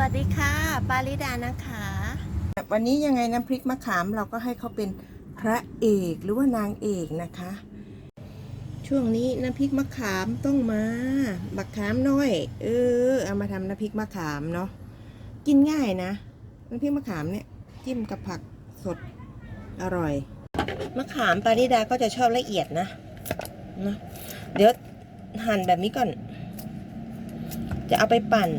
วัสดีค่ะ ปาริดานะคะ วันนี้ยังไงน้ำพริกมะขามเราก็ให้เขาเป็นพระเอกหรือว่านางเอกนะคะ ช่วงนี้น้ำพริกมะขามต้องมาบักขามน้อย เออเอามาทำน้ำพริกมะขามเนาะกินง่ายนะน้ำพริกมะขามเนี่ยจิ้มกับผักสดอร่อยมะขามปาริดาก็จะชอบละเอียดนะนะเดี๋ยวหั่นแบบนี้ก่อน จะเอาไปปั่น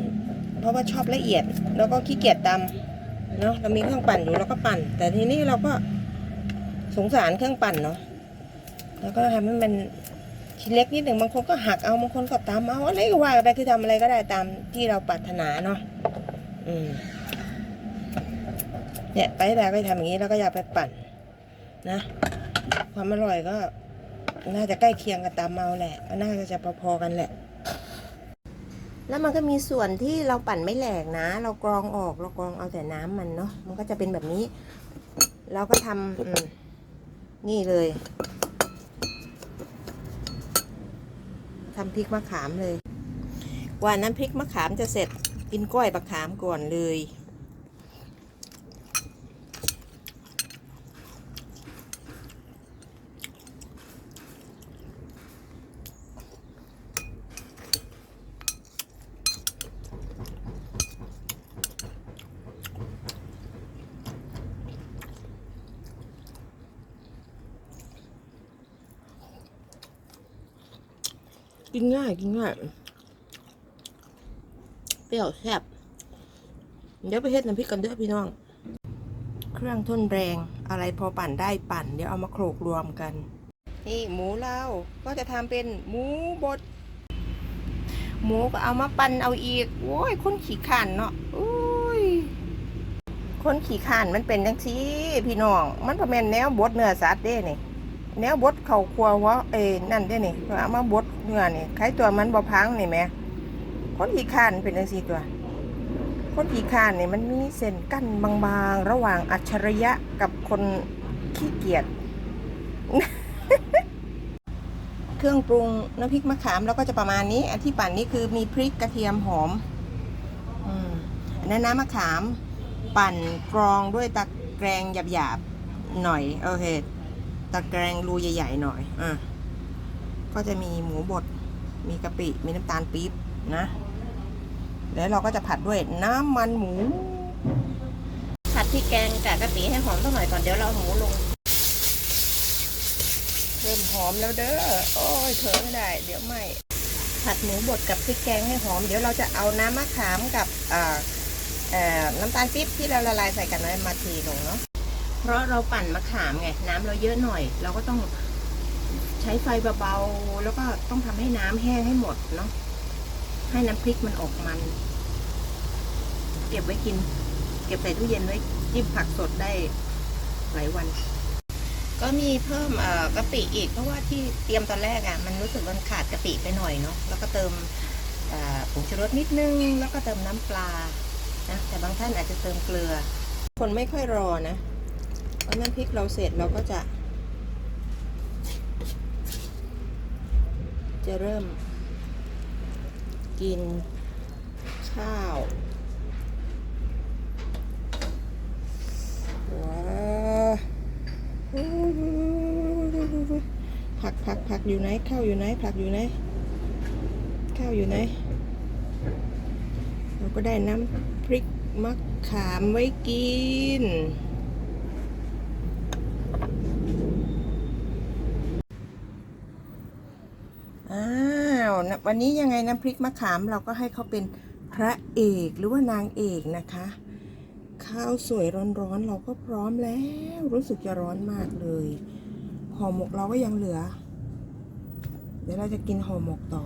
เพราะว่าชอบละเอียด แล้วก็ขี้เกียจตำเนาะเรามีเครื่องปั่นอยู่เราก็ปั่น แต่ทีนี้เราก็สงสารเครื่องปั่นเนาะแล้วก็ทำให้มันชิ้นเล็กนิดหนึ่งบางคนก็หักเอาบางคนก็ตำเอาอะไรก็ว่าไปคือทำอะไรก็ได้ตามที่เราปรารถนาเนาะอืมเนี่ยไปแบบไปทำอย่างนี้แล้วก็อย่าไปปั่นนะ ความอร่อยก็น่าจะใกล้เคียงกับตามเมาแหละก็น่าจะพอๆกันแหละ แล้วมันก็มีส่วนที่เราปั่นไม่แหลกนะ เรากรองออกเรากรองเอาแต่น้ำมันเนาะมันก็จะเป็นแบบนี้ เราก็ทำอืมนี่เลยทำพริกมะขามเลย กว่าน้ำพริกมะขามจะเสร็จกินกล้อยมะขามก่อนเลย กินง่ายกินง่าย เปรี้ยวแซ่บเดี๋ยวไปเฮ็ดน้ำพริกกันเด้อพี่น้อง เครื่องทุ่นแรงอะไรพอปั่นได้ปั่น เดี๋ยวเอามาโขลกรวมกัน นี่หมูเราก็จะทำเป็นหมูบด หมูก็เอามาปั่นเอาอีก โอ้ยคนขี้ข่านเนาะโอ้ยคนขี้ข่านมันเป็นจังซี่พี่น้อง มันพอแมนแนวบดเนื้อสัตว์เด้นี่ แนวบดเข่าครัวหัวเอ้นั่นเด้นี่เอามาบดเนื้อนี่ใครตัวมันบ่พังนี่แม่คนขี้ข่านเป็นจังซี่ตัว คนขี้ข่านนี่มันมีเส้นกั้นบางๆ ระหว่างอัจฉริยะกับคนขี้เกียจเครื่องปรุงน้ำพริกมะขามเราก็จะประมาณนี้ อันที่ปั่นนี่คือมีพริกกระเทียมหอมอันนั้นน้ำมะขาม ปั่นกรองด้วยตะแกรงหยาบๆหน่อยโอเค ตะแกรงรูใหญ่ๆหน่อยอะก็จะมีหมูบด มีกะปิ มีน้ำตาลปี๊บนะ แล้วเราก็จะผัดด้วยน้ำมันหมู ผัดพริกแกงกับกะปิให้หอมสักหน่อยก่อนเดี๋ยวเราเอาหมูลง เริ่มหอมแล้วเด้อ โอ้ยเถอะไม่ได้ เดี๋ยวไหม่ผัดหมูบดกับพริกแกงให้หอม เดี๋ยวเราจะเอาน้ำมะขามกับเอ่อเอ่อน้ำตาลปี๊บที่เราละลายใส่กันไว้มาทีลงเนาะ เพราะเราปั่นมะขามไงน้ำเราเยอะหน่อย เราก็ต้องใช้ไฟเบาๆแล้วก็ต้องทำให้น้ำแห้งให้หมดเนาะให้น้ำพริกมันออกมัน เก็บไว้กิน เก็บใส่ตู้เย็นไว้จิ้มผักสดได้หลายวัน ก็มีเพิ่มกะปิอีกเพราะว่าที่เตรียมตอนแรกอะมันรู้สึกมันขาดกะปิไปหน่อยเนาะแล้วก็เติมผงชูรสนิดนึง แล้วก็เติมน้ำปลานะแต่บางท่านอาจจะเติมเกลือ คนไม่ค่อยรอนะ เพราะน้ำพริกเราเสร็จเราก็จะ จะเริ่ม กินข้าวว้าวผักผักผักอยู่ไหนข้าวอยู่ไหนผักอยู่ไหนข้าวอยู่ไหนเราก็ได้น้ำพริกมะขามไว้กิน อ้า วันนี้ยังไงน้ำพริกมะขามเราก็ให้เขาเป็นพระเอกหรือว่านางเอกนะคะ ข้าวสวยร้อนๆเราก็พร้อมแล้ว รู้สึกจะร้อนมากเลยห่อหมกเราก็ยังเหลือ เดี๋ยวเราจะกินห่อหมกต่อ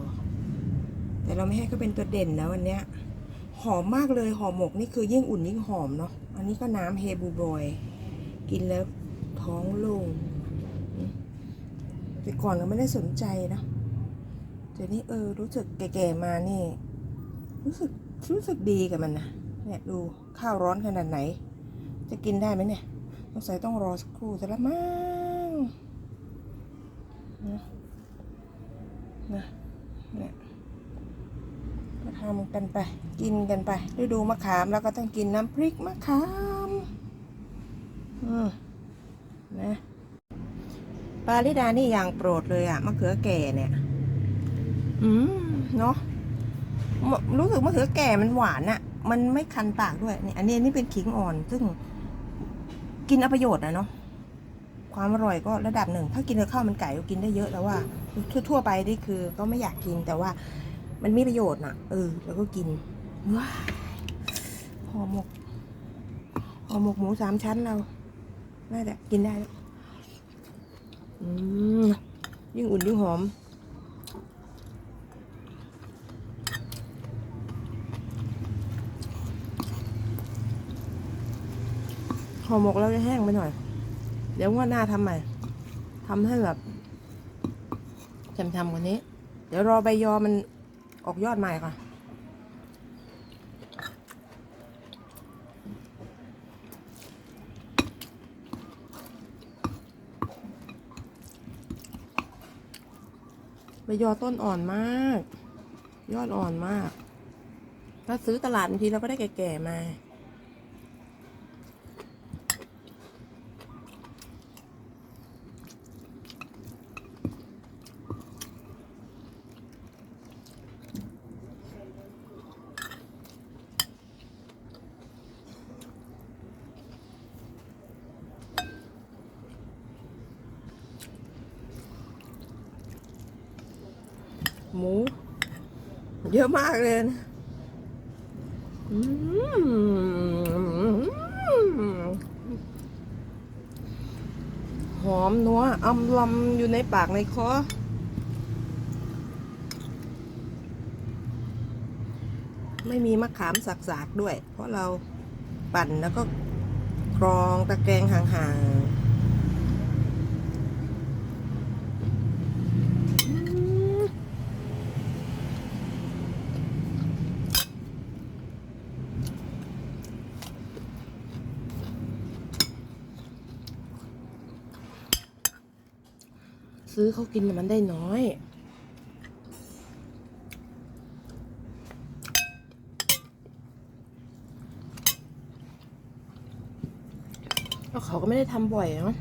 แต่เราไม่ให้เขาเป็นตัวเด่นนะวันเนี้ยหอมมากเลยห่อหมกนี่คือยิ่งอุ่นยิ่งหอมเนาะอันนี้ก็น้ำเฮบูบอยกินแล้วท้องโล่งแต่ก่อนก็ไม่ได้สนใจนะ แต่นี่เออรู้สึกแก่ๆมานี่ รู้สึกรู้สึกดีกับมันนะเนี่ยดูข้าวร้อนขนาดไหน จะกินได้ไหมเนี่ยสงสัยต้องรอสักครู่จะละมั้งนะนะเนี่ยก็ทำกันไป กินกันไปฤดูมะขามแล้วก็ต้องกินน้ำพริกมะขามอืมนะปาลิดานี่อย่างโปรดเลยอะมะเขือแก่เนี่ย อืมเนาะรู้สึกมะเขือแก่มันหวานอะมันไม่คันปากด้วยนี่อันนี้อันนี้เป็นขิงอ่อน ซึ่งกินอประโยชน์นะเนาะความอร่อยก็ระดับหนึ่ง ถ้ากินกับข้าวมันไก่ก็กินได้เยอะแต่ว่าทั่วๆไปนี่คือ ก็ไม่อยากกินแต่ว่า มันมีประโยชน์นะเออ แล้วก็กินว้าห่อหมกห่อหมกหมูสามชั้นเราน่าจะกินได้แล้วอืมยิ่งอุ่นยิ่งหอม ห่อหมกเราจะแห้งไปหน่อย เดี๋ยวว่าหน้าทำใหม่ทำให้แบบจำๆกว่านี้ เดี๋ยวรอใบยอมันออกยอดใหม่ก่อนใบยอต้นอ่อนมาก ยอดอ่อนมาก ถ้าซื้อตลาดบางทีเราก็ได้แก่ๆมา หมู เยอะมากเลยนะหอมนัวอำลำอยู่ในปากในคอไม่มีมะขามสักๆด้วย เพราะเราปั่นแล้วก็กรองตะแกรงห่างๆ ซื้อเขากินมันได้น้อยแล้วเขาก็ไม่ได้ทำบ่อยเนาะ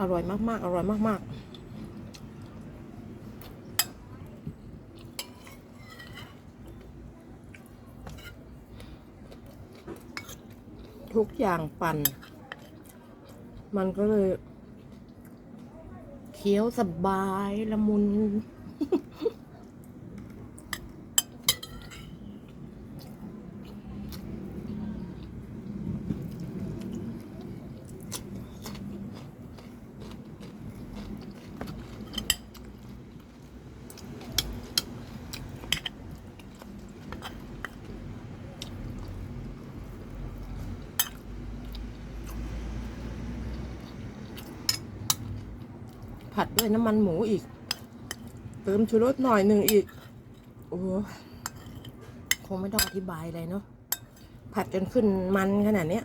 อร่อยมาก ๆ อร่อยมาก ๆทุกอย่างปั่น มันก็เลย เคี้ยวสบายละมุน ผัดด้วยน้ำมันหมูอีก เติมชูรสหน่อยหนึ่งอีก โอ้คงไม่ต้องอธิบายอะไรเนาะผัดจนขึ้นมันขนาดเนี้ย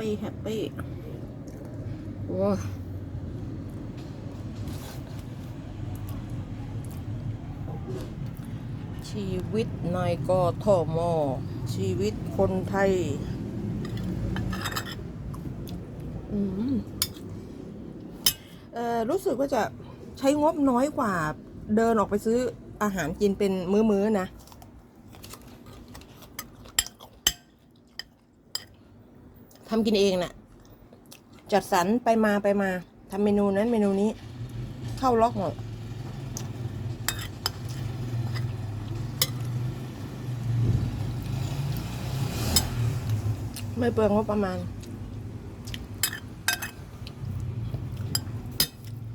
ปปี้แฮปปี้โอ้ยชีวิตในกทมชีวิตคนไทย อืมเอ่อรู้สึกว่าจะใช้งบน้อยกว่าเดินออกไปซื้ออาหารกินเป็นมื้อๆนะ ทำกินเองน่ะ จัดสรรไปมาไปมาทำเมนูนั้นเมนูนี้ เข้าล็อกหมดไม่เปลืองงบประมาณ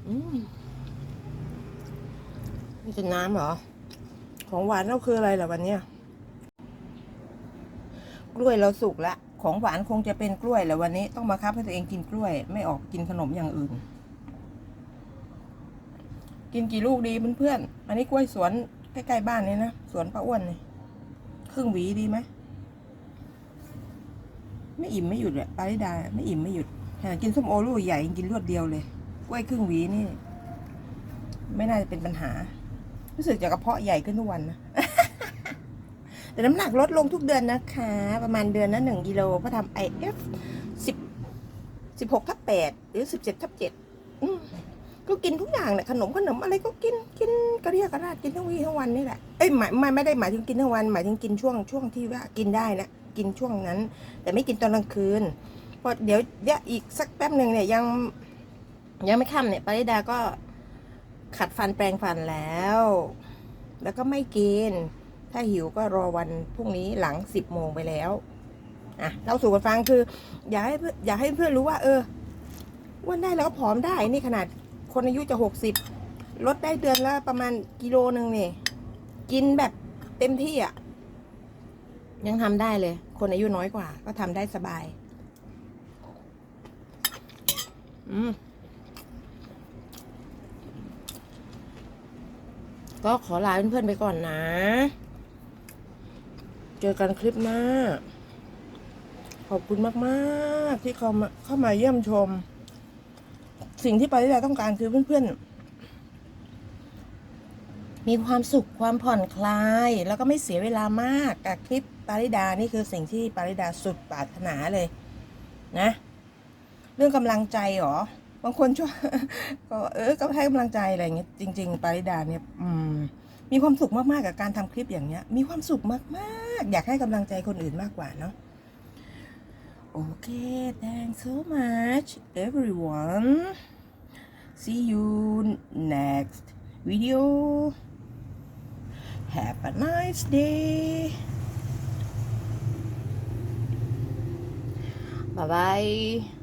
อืมนี่จะน้ำเหรอ ของหวานเราคืออะไรล่ะวันเนี้ยกล้วยเราสุกละ ของหวานคงจะเป็นกล้วยแหละวันนี้ต้องมาคับให้ตัวเองกินกล้วย ไม่ออกกินขนมอย่างอื่น กินกี่ลูกดีเพื่อนๆอันนี้กล้วยสวนใกล้ๆบ้านนี่นะสวนป้าอ้วนนี่ครึ่งหวีดีไหมไม่อิ่มไม่หยุดเลยปาริดา ไม่อิ่มไม่หยุดกินส้มโอลูกใหญ่กินรวดเดียวเลย กล้วยครึ่งหวีนี่ ไม่น่าจะเป็นปัญหา รู้สึกจะกระเพาะใหญ่ขึ้นทุกวันนะ แต่น้ำหนักลดลงทุกเดือนนะคะ ประมาณเดือนละหนึ่งกิโลเพราะทำไอเอฟสิบสิบหกทับแปดหรือสิบเจ็ดทับเจ็ดก็กินทุกอย่างแหละขนมขนมอะไรก็กินกินกระเรียกระราดกินทั้งวีทั้งวันนี่แหละเอ้ยหมายไม่ไม่ได้หมายถึงกินทั้งวันหมายถึงกินช่วงช่วงที่ว่ากินได้นะกินช่วงนั้น แต่ไม่กินตอนกลางคืนเพราะเดี๋ยวเดี๋ยวอีกสักแป๊บหนึ่งเนี่ยยังยังไม่ค่ำเนี่ยปาริดาก็ขัดฟันแปรงฟันแล้ว แล้วก็ไม่กิน ถ้าหิวก็รอวันพรุ่งนี้หลังสิบโมงไปแล้วอะเราสู่กันฟังคือ อยากให้เพื่ออยากให้เพื่อนรู้ว่า เอออ้วันได้แล้วผอมได้นี่ขนาดคนอายุจะหกสิบลดได้เดือนละประมาณกิโลหนึ่งนี่กินแบบเต็มที่อะ ยังทำได้เลย คนอายุน้อยกว่า ก็ทำได้สบาย อืมก็ขอลาเพื่อนๆไปก่อนนะ เจอกันคลิปหน้า ขอบคุณมากๆ ที่เข้ามาเข้ามาเยี่ยมชม สิ่งที่ปาริดาต้องการคือเพื่อนๆ มีความสุขความผ่อนคลาย แล้วก็ไม่เสียเวลามากกับคลิปปาริดานี่คือสิ่งที่ปาริดาสุดปรารถนาเลย นะ เรื่องกำลังใจหรอบางคนชอบก็เออก็ให้กำลังใจอะไรเงี้ยจริง ๆ ปาริดาเนี่ย อืม มีความสุขมากๆกับการทำคลิปอย่างเงี้ย มีความสุขมากๆ อยากให้กำลังใจคนอื่นมากกว่าเนาะโอเค thanks so much everyone see you next video have a nice day bye bye